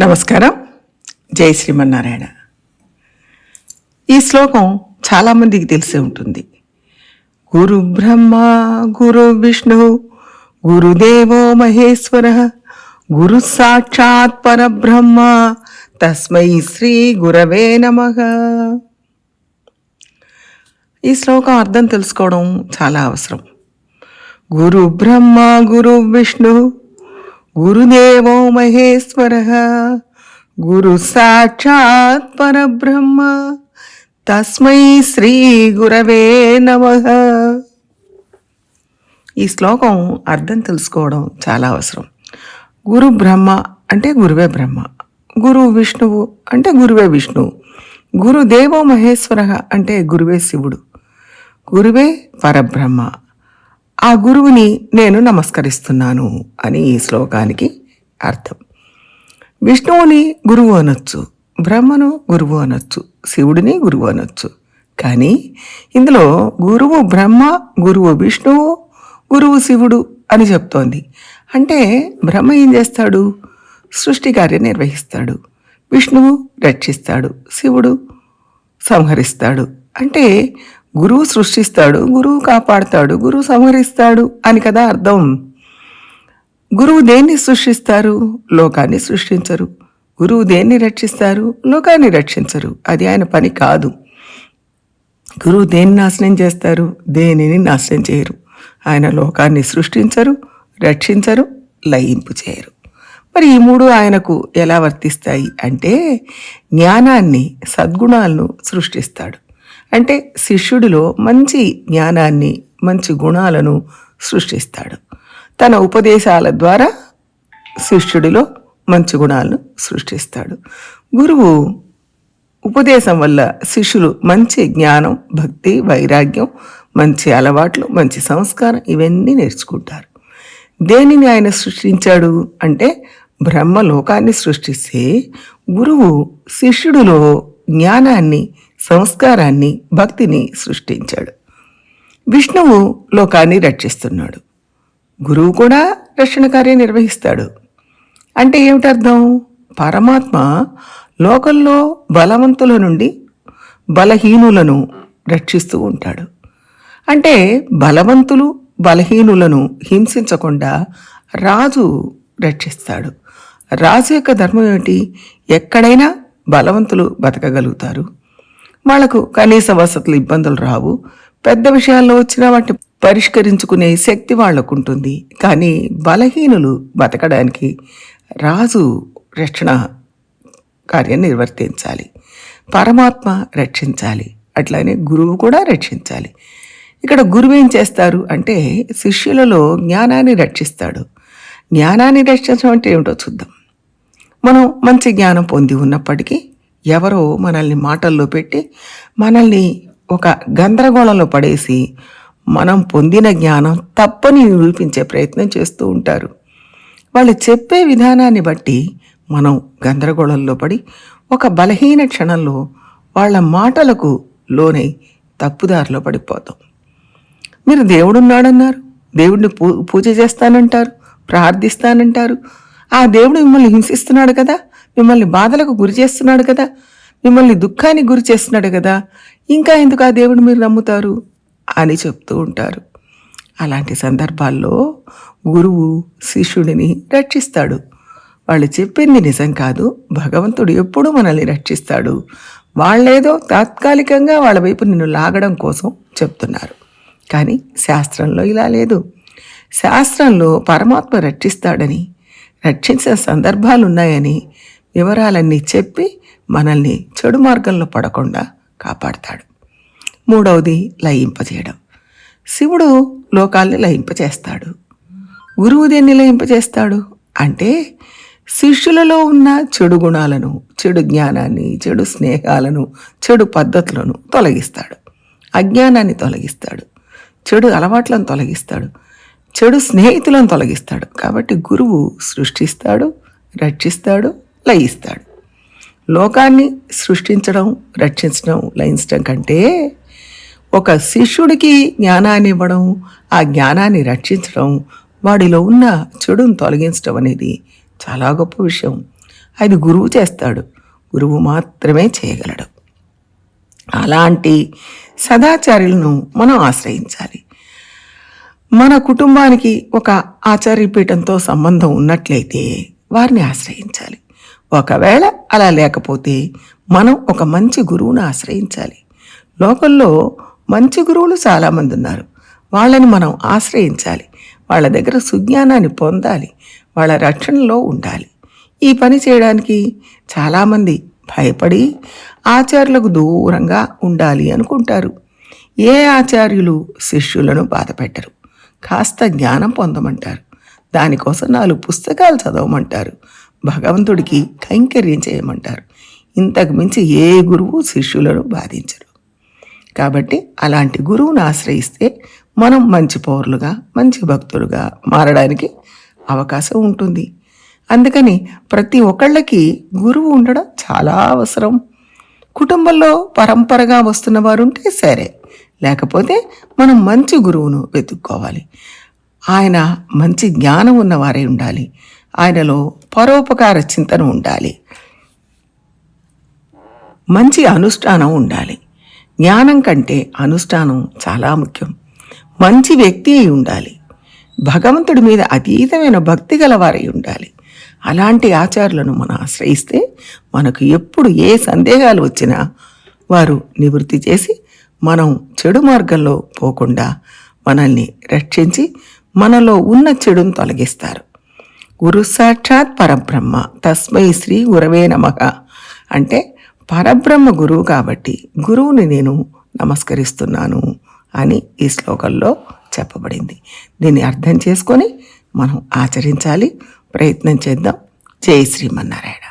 నమస్కారం. జై శ్రీమన్నారాయణ. ఈ శ్లోకం చాలామందికి తెలిసే ఉంటుంది. గురు బ్రహ్మ గురు విష్ణు గురుదేవో మహేశ్వర గురు సాక్షాత్ పరబ్రహ్మ తస్మై శ్రీ గురవే నమ. ఈ శ్లోకం అర్థం తెలుసుకోవడం చాలా అవసరం. గురు బ్రహ్మ గురు విష్ణు గురుదేవో మహేశ్వర. గురు సాక్షాత్ పరబ్రహ్మ. తస్మై శ్రీ గురవే నమ. ఈ శ్లోకం అర్థం తెలుసుకోవడం చాలా అవసరం. గురు బ్రహ్మ అంటే గురువే బ్రహ్మ. గురు విష్ణువు అంటే గురువే విష్ణువు. గురుదేవో మహేశ్వర అంటే గురువే శివుడు. గురువే పరబ్రహ్మ. ఆ గురువుని నేను నమస్కరిస్తున్నాను అని ఈ శ్లోకానికి అర్థం. విష్ణువుని గురువు అనొచ్చు బ్రహ్మను గురువు అనొచ్చు శివుడిని గురువు అనొచ్చు. కానీ ఇందులో గురువు బ్రహ్మ గురువు విష్ణువు గురువు శివుడు అని చెప్తోంది. అంటే బ్రహ్మ ఏం చేస్తాడు? సృష్టి కార్యం నిర్వహిస్తాడు. విష్ణువు రక్షిస్తాడు శివుడు సంహరిస్తాడు. అంటే గురువు సృష్టిస్తాడు గురువు కాపాడుతాడు గురువు సంహరిస్తాడు అని కదా అర్థం. గురువు దేన్ని సృష్టిస్తారు? లోకాన్ని సృష్టించరు. గురువు దేన్ని రక్షిస్తారు? లోకాన్ని రక్షించరు. అది ఆయన పని కాదు. గురువు దేన్ని నాశనం చేస్తారు? దేనిని నాశనం చేయరు. ఆయన లోకాన్ని సృష్టించరు రక్షించరు లయింపు చేయరు. మరి ఈ మూడు ఆయనకు ఎలా వర్తిస్తాయి అంటే జ్ఞానాన్ని సద్గుణాలను సృష్టిస్తాడు. అంటే శిష్యుడిలో మంచి జ్ఞానాన్ని మంచి గుణాలను సృష్టిస్తాడు. తన ఉపదేశాల ద్వారా శిష్యుడిలో మంచి గుణాలను సృష్టిస్తాడు. గురువు ఉపదేశం వల్ల శిష్యులు మంచి జ్ఞానం భక్తి వైరాగ్యం మంచి అలవాట్లు మంచి సంస్కారం ఇవన్నీ నేర్చుకుంటారు. దేనిని ఆయన సృష్టించాడు అంటే బ్రహ్మలోకాన్ని సృష్టిస్తే గురువు శిష్యుడిలో జ్ఞానాన్ని సంస్కారాన్ని భక్తిని సృష్టించాడు. విష్ణువు లోకాన్ని రక్షిస్తున్నాడు. గురువు కూడా రక్షణ కార్యం నిర్వహిస్తాడు. అంటే ఏమిటర్థం? పరమాత్మ లోకంలో బలవంతుల నుండి బలహీనులను రక్షిస్తూ ఉంటాడు. అంటే బలవంతులు బలహీనులను హింసించకుండా రాజు రక్షిస్తాడు. రాజు యొక్క ధర్మం ఏమిటి? ఎక్కడైనా బలవంతులు బతకగలుగుతారు. వాళ్ళకు కనీస వసతులు ఇబ్బందులు రావు. పెద్ద విషయాల్లో వచ్చిన వాటిని పరిష్కరించుకునే శక్తి వాళ్ళకు ఉంటుంది కానీ బలహీనులు బతకడానికి రాజు రక్షణ కార్యం నిర్వర్తించాలి. పరమాత్మ రక్షించాలి. అట్లానే గురువు కూడా రక్షించాలి. ఇక్కడ గురువు ఏం చేస్తారు అంటే శిష్యులలో జ్ఞానాన్ని రక్షిస్తాడు. జ్ఞానాన్ని రక్షించడం అంటే ఏమిటో చూద్దాం. మనం మంచి జ్ఞానం పొంది ఉన్నప్పటికీ ఎవరో మనల్ని మాటల్లో పెట్టి మనల్ని ఒక గందరగోళంలో పడేసి మనం పొందిన జ్ఞానం తప్పని నిరూపించే ప్రయత్నం చేస్తూ ఉంటారు. వాళ్ళు చెప్పే విధానాన్ని బట్టి మనం గందరగోళంలో పడి ఒక బలహీన క్షణంలో వాళ్ళ మాటలకు లోనై తప్పుదారిలో పడిపోతాం. మీరు దేవుడున్నాడన్నారు దేవుడిని పూ పూజ చేస్తానంటారు ప్రార్థిస్తానంటారు ఆ దేవుడు మిమ్మల్ని హింసిస్తున్నాడు కదా? మిమ్మల్ని బాధలకు గురి చేస్తున్నాడు కదా? మిమ్మల్ని దుఃఖానికి గురి చేస్తున్నాడు కదా? ఇంకా ఎందుకు ఆ దేవుడు మీరు నమ్ముతారు? అని చెప్తూ ఉంటారు. అలాంటి సందర్భాల్లో గురువు శిష్యుడిని రక్షిస్తాడు. వాళ్ళు చెప్పింది నిజం కాదు. భగవంతుడు ఎప్పుడూ మనల్ని రక్షిస్తాడు. వాళ్ళేదో తాత్కాలికంగా వాళ్ళ వైపు నిన్ను లాగడం కోసం చెప్తున్నారు. కానీ శాస్త్రంలో ఇలా లేదు. శాస్త్రంలో పరమాత్మ రక్షిస్తాడని రక్షించిన సందర్భాలు ఉన్నాయని వివరాలన్నీ చెప్పి మనల్ని చెడు మార్గంలో పడకుండా కాపాడతాడు. మూడవది లయింపజేయడం. శివుడు లోకాల్ని లయింపచేస్తాడు గురువు దేన్ని లయింపచేస్తాడు అంటే శిష్యులలో ఉన్న చెడు గుణాలను చెడు జ్ఞానాన్ని చెడు స్నేహాలను చెడు పద్ధతులను తొలగిస్తాడు. అజ్ఞానాన్ని తొలగిస్తాడు. చెడు అలవాట్లను తొలగిస్తాడు. చెడు స్నేహితులను తొలగిస్తాడు. కాబట్టి గురువు సృష్టిస్తాడు రక్షిస్తాడు లయిస్తాడు. లోకాన్ని సృష్టించడం రక్షించడం లయించడం కంటే ఒక శిష్యుడికి జ్ఞానాన్ని ఇవ్వడం ఆ జ్ఞానాన్ని రక్షించడం వాడిలో ఉన్న చెడును తొలగించడం అనేది చాలా గొప్ప విషయం. అది గురువు చేస్తాడు. గురువు మాత్రమే చేయగలడు. అలాంటి సదాచార్యులను మనం ఆశ్రయించాలి. మన కుటుంబానికి ఒక ఆచార్యపీఠంతో సంబంధం ఉన్నట్లయితే వారిని ఆశ్రయించాలి. ఒకవేళ అలా లేకపోతే మనం ఒక మంచి గురువును ఆశ్రయించాలి. లోకల్లో మంచి గురువులు చాలామంది ఉన్నారు. వాళ్ళని మనం ఆశ్రయించాలి. వాళ్ళ దగ్గర సుజ్ఞానాన్ని పొందాలి. వాళ్ళ రక్షణలో ఉండాలి. ఈ పని చేయడానికి చాలామంది భయపడి ఆచార్యులకు దూరంగా ఉండాలి అనుకుంటారు. ఏ ఆచార్యులు శిష్యులను బాధపెట్టరు? కాస్త జ్ఞానం పొందమంటారు. దానికోసం నాలుగు పుస్తకాలు చదవమంటారు. భగవంతుడికి కైంకర్యం చేయమంటారు. ఇంతకు మించి ఏ గురువు శిష్యులను బాధించరు. కాబట్టి అలాంటి గురువును ఆశ్రయిస్తే మనం మంచి పౌరులుగా మంచి భక్తులుగా మారడానికి అవకాశం ఉంటుంది. అందుకని ప్రతి ఒక్కళ్ళకి గురువు ఉండడం చాలా అవసరం. కుటుంబంలో పరంపరగా వస్తున్న వారు ఉంటే సరే లేకపోతే మనం మంచి గురువును వెతుక్కోవాలి. ఆయన మంచి జ్ఞానం ఉన్నవారే ఉండాలి. ఆయనలో పరోపకార చింతన ఉండాలి. మంచి అనుష్ఠానం ఉండాలి. జ్ఞానం కంటే అనుష్ఠానం చాలా ముఖ్యం. మంచి వ్యక్తి అయి ఉండాలి. భగవంతుడి మీద అతీతమైన భక్తి గలవారై ఉండాలి. అలాంటి ఆచారులను మనం ఆశ్రయిస్తే మనకు ఎప్పుడు ఏ సందేహాలు వచ్చినా వారు నివృత్తి చేసి మనం చెడు మార్గంలో పోకుండా మనల్ని రక్షించి మనలో ఉన్న చెడును తొలగిస్తారు. గురు సాక్షాత్ పరబ్రహ్మ. తస్మై శ్రీ గురవే నమక అంటే పరబ్రహ్మ గురువు కాబట్టి గురువుని నేను నమస్కరిస్తున్నాను అని ఈ శ్లోకంలో చెప్పబడింది. దీన్ని అర్థం చేసుకొని మనం ఆచరించాలి. ప్రయత్నం చేద్దాం. జై శ్రీమన్నారాయణ